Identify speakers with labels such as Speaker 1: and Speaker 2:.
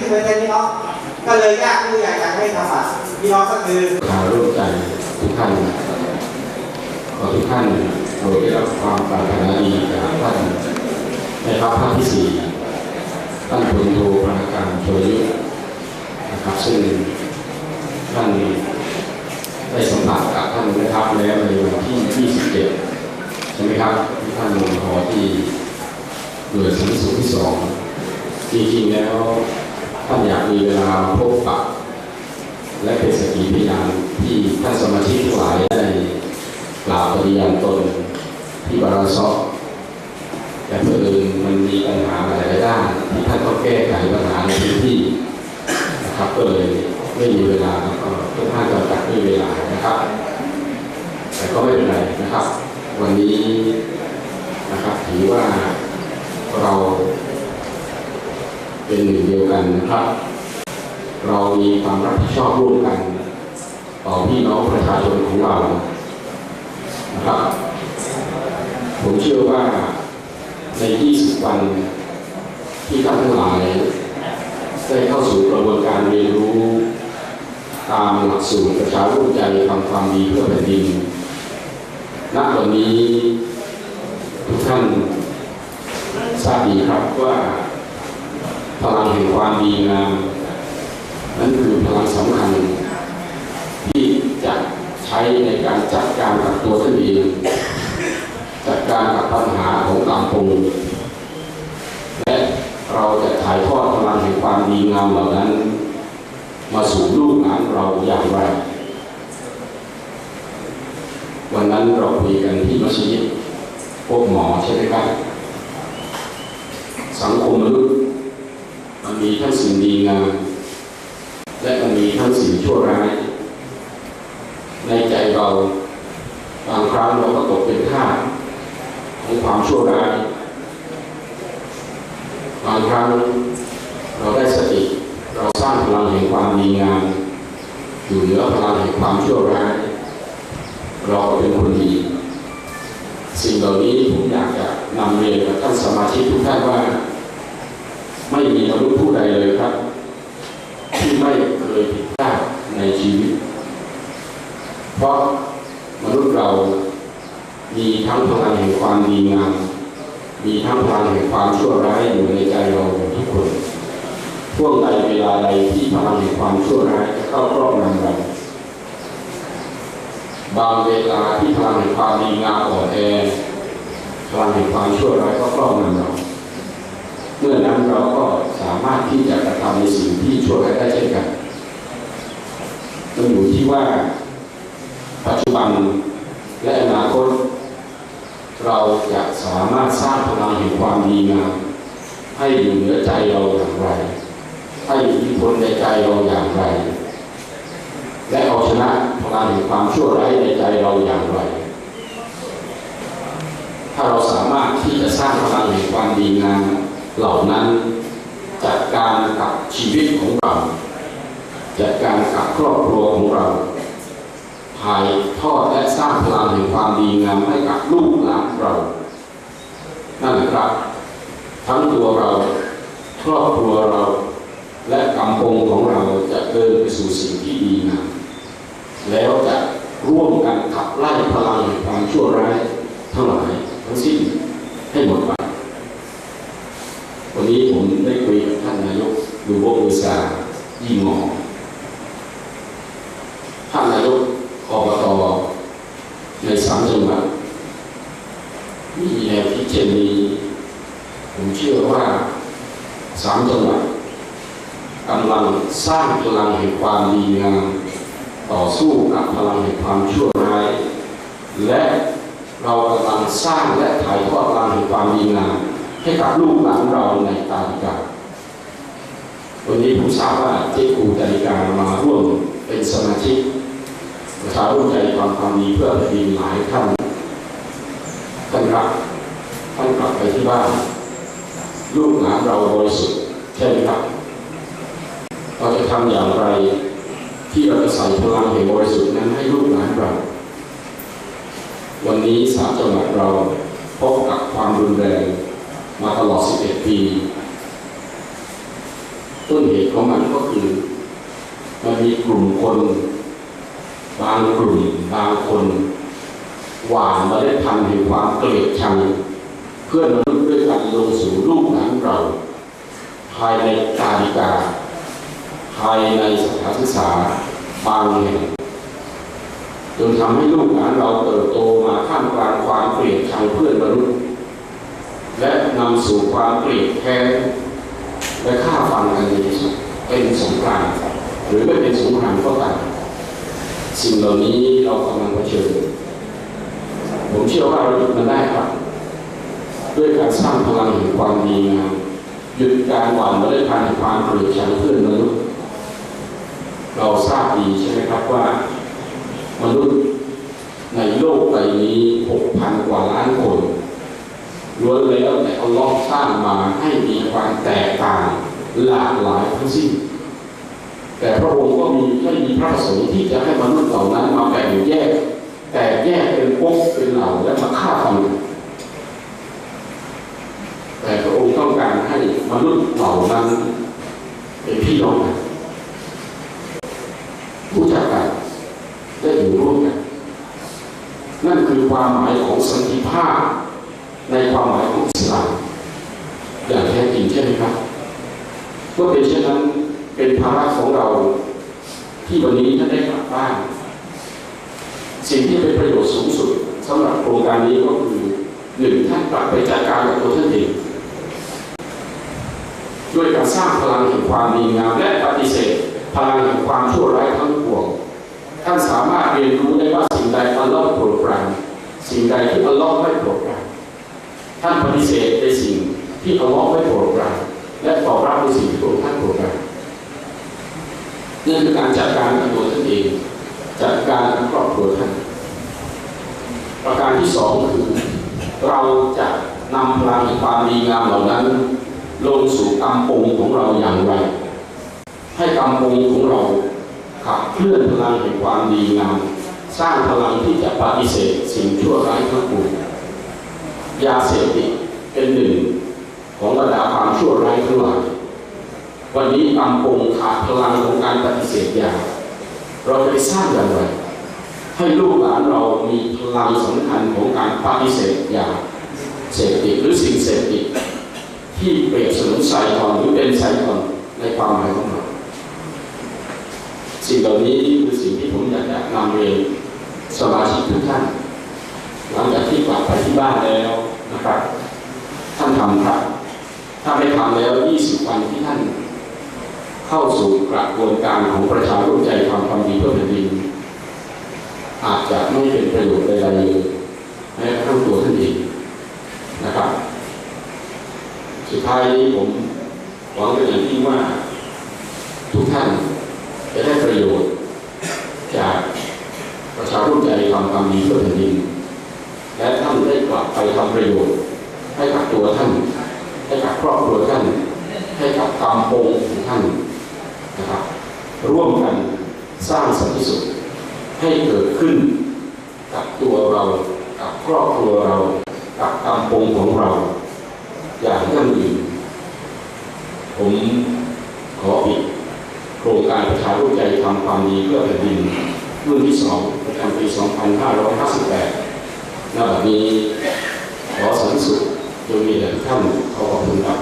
Speaker 1: ขึ้นไปเลยพี่น้องก็เลยยากที่อยากจะให้ทำอะพี่น้องก็คือ
Speaker 2: ชาร่วมใจทุกท่านขอทุกท่านโปรดได้รับความปรารถนาดีจากท่านในภาคภาคที่สี่ท่านพลโทปราการโชยุทธนะครับซึ่งท่านได้สัมผัสกับท่านนะครับแล้วในวันที่ 27 ใช่ไหมครับที่ท่านลงคอที่หน่วยสันสุขที่สองจริงๆแล้ว ท่านอยากมีเวลาพบปะและเป็นสกีพยานที่ท่านสมาชิกทั้งหลายได้กล่าวปฏิญาณตนที่บาราซอกแต่เพื่ออื่นมันมีปัญหาหลายๆด้านที่ท่านต้องแก้ไขปัญหาในพื้นที่นะครับก็เลยไม่มีเวลาแล้วก็ทุกท่านจำกัดด้วยเวลานะครับ แต่ก็ไม่เป็นไรนะครับ วันนี้นะครับถือว่าเรา เป็นหนึ่งเดียวกันนะครับ เรามีความรับผิดชอบร่วมกัน ต่อพี่น้องประชาชนของเรานะครับ ผมเชื่อว่าใน 20 วันที่ท่านทั้งหลาย ได้เข้าสู่กระบวนการเรียนรู้ ตามหลักสูตรประชาร่วมใจทำความดีเพื่อแผ่นดินณวันนี้ทุกท่านทราบดีครับว่า พลังแห่งความดีงามนั่นคือพลังสำคัญ ที่จะใช้ในการจัดการกับตัวท่านเองจัดการกับปัญหาของกำปงและเราจะถ่ายทอดพลังแห่งความดีงามเหล่านั้น มาสู่ลูกหลานเราอย่างไร วันนั้นเราคุยกันที่มัสยิดพวกหมอใช่ไหมครับ สังคมมนุษย์ มีทั้งสิ่งดีงามและมันมีทั้งสิ่งชั่วร้าย ในใจเราบางครั้งเราก็ตกเป็นทาสของความชั่วร้ายบางครั้งเราได้สติเราสร้างพลังแห่งความดีงามอยู่เหนือพลังแห่งความชั่วร้ายเราก็เป็นคนดีสิ่งเหล่านี้ผมอยากจะนำเรียนกับท่านสมาชิกทุกท่านว่า ไม่มีมนุษย์ผู้ใดเลยครับ ที่ไม่เคยผิดพลาดในชีวิต เพราะมนุษย์เรามีทั้งพลังแห่งความดีงามมีทั้งพลังแห่งความชั่วร้ายอยู่ในใจเราทุกคนช่วงใดเวลาใดที่พลังแห่งความชั่วร้ายจะเข้าครอบงำเราบางเวลาที่พลังแห่งความดีงามอ่อนแอพลังแห่งความชั่วร้ายก็ครอบงำเรา มื่อนั้นเราก็สามารถที่จะกระทำในสิ่งที่ชั่วร้ายได้เช่นกันมันอยู่ที่ว่าปัจจุบันและอนาคต เราจะสามารถสร้างพลังแห่งความดีงามให้อยู่เหนือใจเราอย่างไร ให้อิทธิพลในใจเราอย่างไร และเอาชนะพลังแห่งความชั่วร้ายในใจเราอย่างไร ถ้าเราสามารถที่จะสร้างพลังแห่งความดีงาม เหล่านั้นจัดการกับชีวิตของเรา จัดการกับครอบครัวของเราถ่ายทอดและสร้างพลังแห่งความดีงามให้กับลูกหลานเรา นั่นแหละครับ ทั้งตัวเราครอบครัวเรา และกำปงของเราจะเดินไปสู่สิ่งที่ดีงามแล้วจะร่วมกันขับไล่พลังแห่งความชั่วร้ายทั้งหลายทั้งสิ้นให้หมดไป วันนี้ผมได้คุยกับท่านนายกดูโบอุตสายี่หมอท่านนายกอบตในสามจังหวัดมีแนวคิดเช่นนี้ผมเชื่อว่าสามจังหวัดกำลังสร้างพลังแห่งความดีงามต่อสู้กับพลังแห่งความชั่วร้าย และเรากำลังสร้างและถ่ายทอดพลังแห่งความดีงาม ให้กับลูกหลานเราในตาดิกาวันนี้ผมทราบว่าเจ๊ครูจาริกามาร่วมเป็นสมาชิกประชาร่วมใจความความดีเพื่อแผ่นดินหลายท่านท่านครับท่านกลับไปที่บ้าน ลูกหลานเราบริสุทธิ์ใช่ไหมครับเราจะทำอย่างไรที่เราจะใส่พลังแห่งบริสุทธิ์นั้นให้ลูกหลานเราวันนี้สามจังหวัดเราพบกับความรุนแรง มาตลอด 11 ปี ต้นเหตุของมันก็คือมันมีกลุ่มคน บางกลุ่มบางคน หวานเมาได้พันธุ์แห่งความเกลียดชัง เพื่อนมนุษย์ด้วยกันลงสู่ลูกหลานเรา ภายในกาลิกา ภายในสถานศึกษาบางแห่งจนทำให้ลูกหลานเราเติบโตมาท่ามกลางความเกลียดชังเพื่อนมนุษย์ำสู่ความเกลียดแค้นและฆ่าฟันกันในที่สุดเป็นสงครามหรือไม่เป็นสงครามก็ตามสิ่งเหล่านี้เรากำลังเผชิญ ผมเชื่อว่าเราหยุดมันได้ครับด้วยการสร้างพลังแห่งความดีงามหยุดการหว่านเมล็ดพันธุ์แห่งความเกลียดชังเพื่อนมนุษย์เราทราบดีใช่ไหมครับว่ามนุษย์ในโลกใบนี้ 6,000 กว่าล้านคน ล้วนแล้วแต่เอาลอกสร้างมาให้มีความแตกต่างหลากหลายทั้งสิ้น แต่พระองค์ก็มีไม่มีพระประสงค์ที่จะให้มนุษย์เหล่านั้นมาแบ่งแยก แต่แยกเป็นพวกเป็นเหล่าและมาฆ่าฟันกันแต่พระองค์ต้องการให้มนุษย์เหล่านั้นเป็นพี่น้องกันรู้จักกันได้อยู่ร่วมกันนั่นคือความหมายของสันติภาพ ในความหมายของอิสลามอย่างแท้จริงใช่ไหมครับเมื่อเป็นเช่นนั้นเป็นภาระของเราที่วันนี้ท่านได้กลับบ้าน สิ่งที่เป็นประโยชน์สูงสุดสำหรับโครงการนี้ก็คือหนึ่งท่านกลับไปจัดการกับตัวท่านเองด้วยการสร้างพลังแห่งความดีงามและปฏิเสธพลังแห่งความชั่วร้ายทั้งปวงท่านสามารถเรียนรู้ได้ว่าสิ่งใดอัลลอฮ์โปรดปรานสิ่งใดที่อัลลอฮ์ไม่โปร ท่านปฏิเสธในสิ่งที่อัลลอฮ์ไม่โปรดปรานและตอบรับในสิ่งที่พระองค์ท่านโปรดปรานนี่คือการจัดการกับตัวท่านเอง จัดการกับครอบครัวท่านประการที่สองคือ เราจะนำพลังแห่งความดีงามเหล่านั้น ลงสู่กำปงของเราอย่างไร ให้กำปงของเราขับเคลื่อนพลังแห่งความดีงาม สร้างพลังที่จะปฏิเสธสิ่งชั่วร้ายทั้งปวง ยาเสพติดเป็นหนึ่งของบรรดาความชั่วร้ายทั้งหลายวันนี้กำปงขาดพลังของการปฏิเสธยา เราจะไปสร้างอย่างไร ให้ลูกหลานเรามีพลังสำคัญของการปฏิเสธยาเสพติดหรือสิ่งเสพติดที่เปรียบเสมือนไซคอนหรือเป็นไซคอนในความหมายของเราสิ่งเหล่านี้คือสิ่งที่ผมอยากจะนำเรียนสมาชิกทุกท่าน หลังจากที่กลับไปที่บ้านแล้วนะครับท่านทำครับถ้าไม่ทำแล้ว 20 วันที่ท่าน เข้าสู่กระบวนการของประชาร่วมใจทำความดีเพื่อแผ่นดินอาจจะไม่เป็นประโยชน์ใดๆเลยแม้กระทั่งตัวท่านเองนะครับ สุดท้ายนี้ผมหวังเป็นอย่างยิ่งว่า ทุกท่านจะได้ประโยชน์ จากประชาร่วมใจทำความดีเพื่อแผ่นดิน ไปทำประโยชน์ให้กับตัวท่าน ให้กับครอบครัวท่าน ให้กับกำปงของท่านนะครับร่วมกันสร้างสันติสุขให้เกิดขึ้นกับตัวเรากับครอบครัวเรากับกำปงของเรา อย่างยั่งยืนผมขอปิดโครงการประชาร่วมใจทำความดีเพื่อแผ่นดินรุ่นที่สองประจำปี 2558 นอกวากนี้ขอสันสุขจงมีแด่ท่านขอขอบคุณครับ